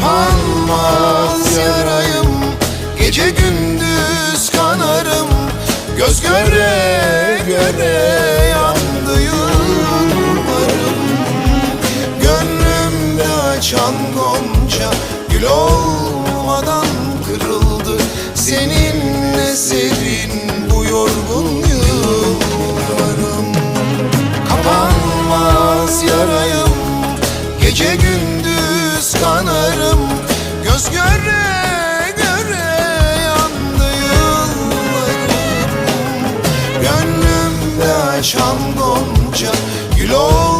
Kapanmaz yarayım. Gece gündüz kanarım. Göz göre göre yandı yıllarım. Gönlümde açan gonca Gül olmadan kırıldı. Seninle serin bu yorgun yıllarım. Kapanmaz yarayım. Gece gündüz kanarım yaşam Gonca. Gül ol